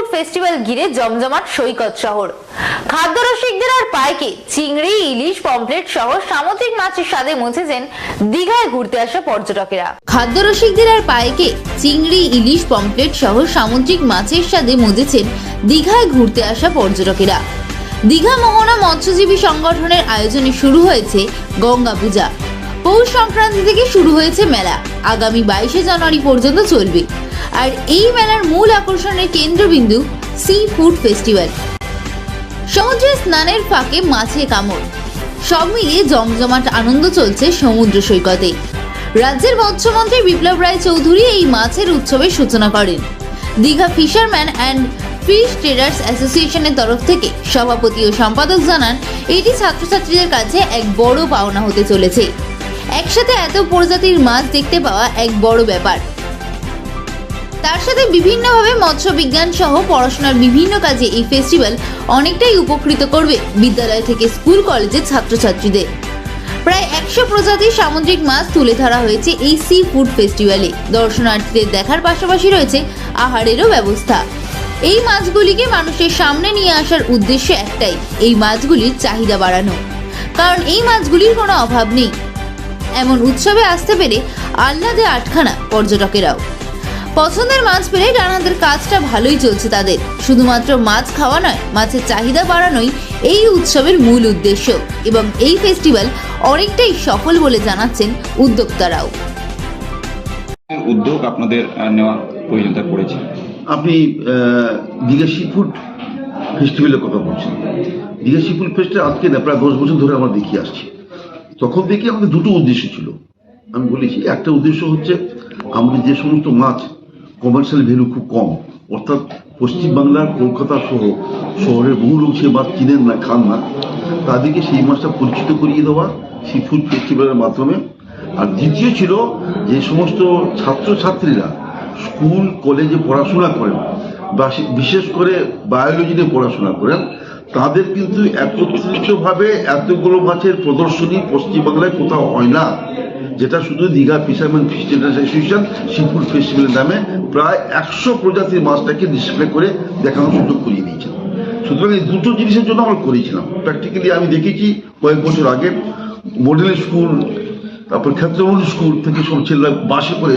Food festival ঘিরে জমজমাট সৈকত শহর। খাদ্য রসিকদের আর পায়কে চিংড়ি, ইলিশ পমপ্লেট সহ সামুদ্রিক মাছের স্বাদে মুছেছেন দীঘায় ঘুরতে আসা পর্যটকেরা। খাদ্য রসিকদের আর পায়কে চিংড়ি, ইলিশ পমপ্লেট সহ সামুদ্রিক মাছের স্বাদে মজেছেন দীঘায় ঘুরতে আসা পর্যটকেরা। দীঘা মোহনা মৎস্যজীবী সংগঠনের আয়োজনে শুরু হয়েছে গঙ্গা পূজা। পৌষ সংক্রান্তি থেকে শুরু হয়েছে মেলা। আগামী বাইশে জানুয়ারি পর্যন্ত চলবে। আর এই মেলার মূল আকর্ষণের কেন্দ্রবিন্দু সি ফুড ফেস্টিভ্যাল। সমুদ্রে স্নানের ফাঁকে মাছে কামড়। সব মিলিয়ে জমজমাট আনন্দ চলছে সমুদ্র সৈকতে। রাজ্যের মৎস্যমন্ত্রী বিপ্লব রায় চৌধুরী এই মাছের উৎসবের সূচনা করেন। Digha fisherman and fish traders অ্যাসোসিয়েশনের তরফ থেকে সভাপতি ও সম্পাদক জানান, এটি ছাত্রছাত্রীদের কাছে এক বড় পাওনা হতে চলেছে। একসাথে এত প্রজাতির মাছ দেখতে পাওয়া এক বড় ব্যাপার। তার সাথে বিভিন্নভাবে মৎস্য বিজ্ঞান সহ পড়াশোনার বিভিন্ন কাজে এই ফেস্টিভ্যাল অনেকটাই উপকৃত করবে বিদ্যালয় থেকে স্কুল কলেজের ছাত্রছাত্রীদের। প্রায় একশো প্রজাতির সামুদ্রিক মাছ তুলে ধরা হয়েছে এই সি ফুড ফেস্টিভ্যালে দর্শনার্থীদের দেখার পাশাপাশি রয়েছে আহারেরও ব্যবস্থা। এই মাছগুলিকে মানুষের সামনে নিয়ে আসার উদ্দেশ্য একটাই, এই মাছগুলির চাহিদা বাড়ানো। কারণ এই মাছগুলির কোনো অভাব নেই। এমন উৎসবে আসতে পেরে আহ্লাদে আটখানা পর্যটকেরাও। পছন্দের মাছ পেলে রানাদের কাজটা ভালোই চলছে তাদের। শুধুমাত্র মাছ খাওয়া নয় মাছের চাহিদা বাড়ানোই এই উৎসবের মূল উদ্দেশ্য এবং এই ফেস্টিভ্যাল অনেকটাই সফল বলে জানাচ্ছেন উদ্যোক্তারাও। উদ্যোগ আপনাদের নেওয়া প্রয়োজনীয়তা পড়েছে আপনি আহ, দীঘা সি ফুড ফেস্টিভ্যালের কথা বলছেন। দীঘা সি ফুড ফেস্টে আজকে না প্রায় দশ বছর ধরে আমরা দেখিয়ে আসছি। তখন থেকে আমাদের দুটো উদ্দেশ্য ছিল। আমি বলেছি, একটা উদ্দেশ্য হচ্ছে আমাদের যে সমস্ত মাছ কমার্শিয়াল ভ্যালু খুব কম, অর্থাৎ পশ্চিমবাংলার কলকাতা সহ শহরের বহু লোক সে মাছ কিনেন না, খান না। তাদেরকে সেই মাছটা পরিচিত করিয়ে দেওয়া সি ফুড ফেস্টিভ্যালের মাধ্যমে। আর দ্বিতীয় ছিল যে সমস্ত ছাত্রছাত্রীরা স্কুল কলেজে পড়াশোনা করেন, বা বিশেষ করে বায়োলজি নিয়ে পড়াশোনা করেন তাদের কিন্তু একত্রিতভাবে এতগুলো মাছের প্রদর্শনী পশ্চিমবাংলায় কোথাও হয় না। যেটা শুধু Digha fisherman fish traders association seafood ফেস্টিভ্যালের নামে প্রায় একশো প্রজাতির মাছটাকে ডিসপ্লে করে দেখানোর সুযোগ করিয়ে দিয়েছেন সুতরাং এই দুটো জিনিসের জন্য আমরা করেছিলাম। প্র্যাকটিক্যালি আমি দেখেছি কয়েক বছর আগে মডেল স্কুল তারপর ক্ষেত্রমূল স্কুল থেকে সব ছেলেরা বাসে করে